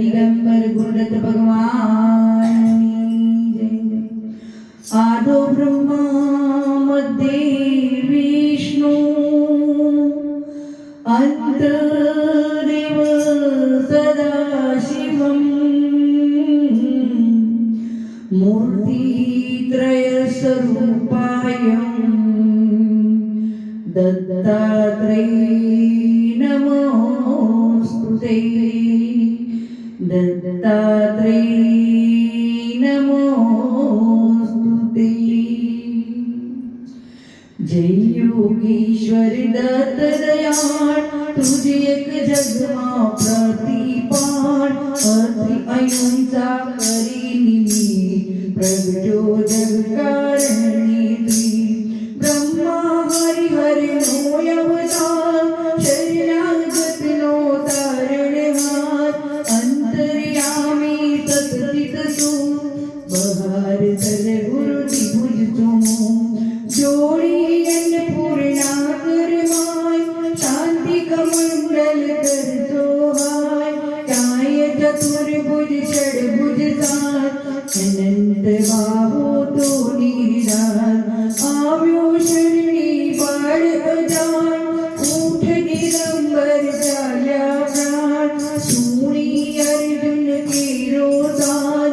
ദിഗംബർ ഗുരുദത്ത ഭഗവാൻ ആദോ ബ്രഹ്മ മധ്യേ വിഷ്ണു. അന്ത ദത്താത്രേ നമോസ്തുതേ ദത്താത്രേ നമോസ്തുതേ जय योगेश्वर दत्त दयाल तुझे एक जगमा प्रतिपाल अति अहिंसा करी निमी प्रगटो जग कारणी എന്നെ ബാബു തോടിയിടാൻ ആവ്യോഷണി പാടുവാൻ കൂട്ടകിലം വരിച്ചാൻ സൂണി അറിവിന് കീരോതാൻ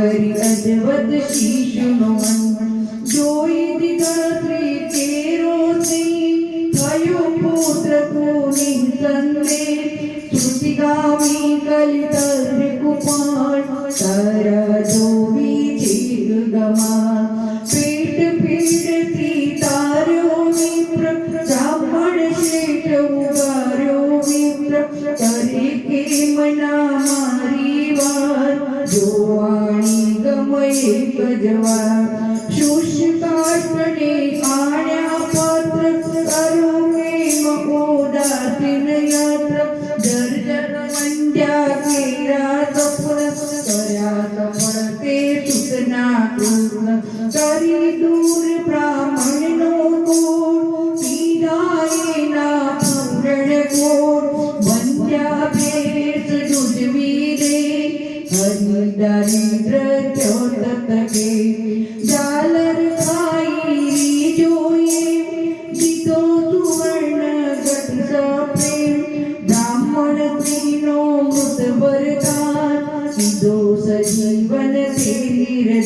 કરી અદવત શીશનો જોઈ દિગત્રી તેરો થયો પુત્ર કોની તંદે શ્રુતિ ગામી કલિતા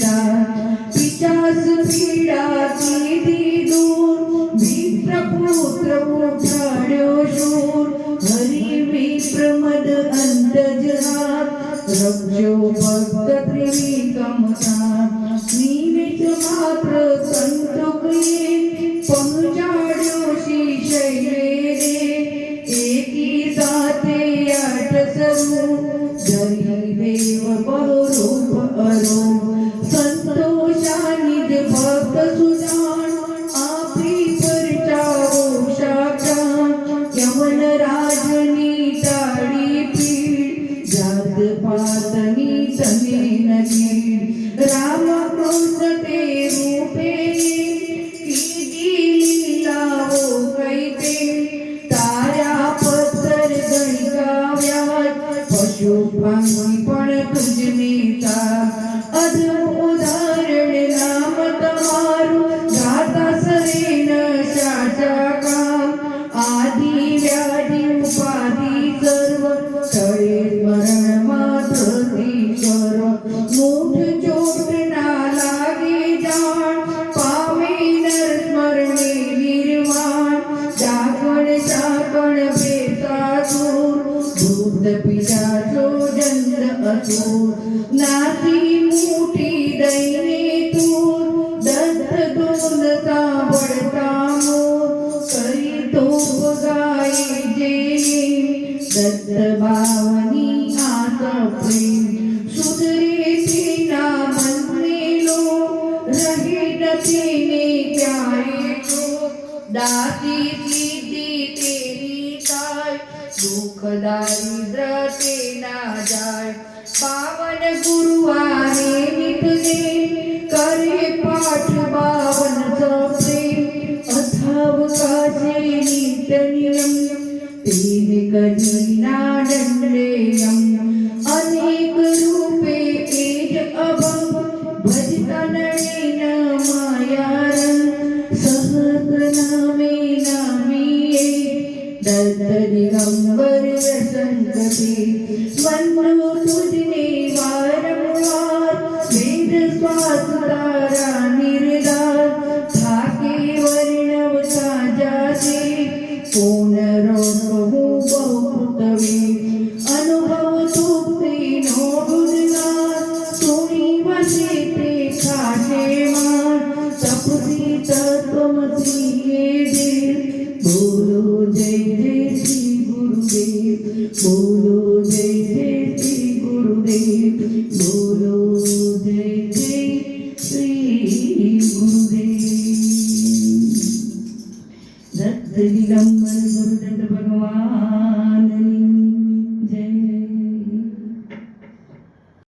पीड़ा पिशाच पीड़ा कीधी दूर, मित्र पुत्र उठाड्यो शूर, हरि मित्र मद अंतज हात रक्षो भक्त प्रेमी कमता नीच मात्र संत प्रिय पंचाड्यो श्री शैले एकी साथे आठ सरू जरी देव बहु पातनी तमे नजीर राम कृष्ण ते रूपे तारा पत्थर गणिकाव्या पशु पंछी पण तुझे दूध पिता चोजंद अचूर नाती मूठी दैने तूर दत्त दोन का बड़ता मोर करी तो गाई जेने दत्त भावनी आता प्रेम सुधरे तेना मन में लो रहे न तेने प्यारे को दाती दीदी तेरी દુઃખ દારિદ્ર તેના જાય પાવન ગુરુવારે નિતને કરે પાઠ બાવન સપ્રેમ અથાવ કાજે નિત્ય मा सपति तत्त्वमसि